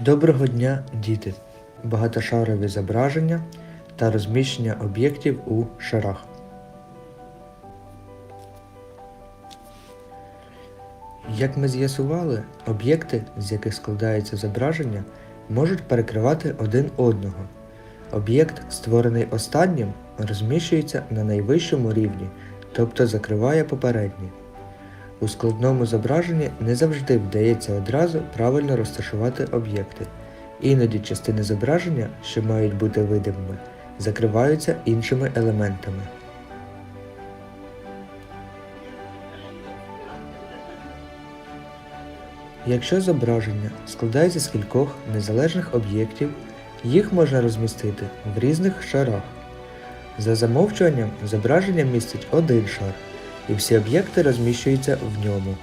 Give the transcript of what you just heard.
Доброго дня, діти! Багатошарові зображення та розміщення об'єктів у шарах. Як ми з'ясували, об'єкти, з яких складається зображення, можуть перекривати один одного. Об'єкт, створений останнім, розміщується на найвищому рівні, тобто закриває попередній. У складному зображенні не завжди вдається одразу правильно розташувати об'єкти. Іноді частини зображення, що мають бути видимими, закриваються іншими елементами. Якщо зображення складається з кількох незалежних об'єктів, їх можна розмістити в різних шарах. За замовчуванням зображення містить один шар, і всі об'єкти розміщуються в ньому.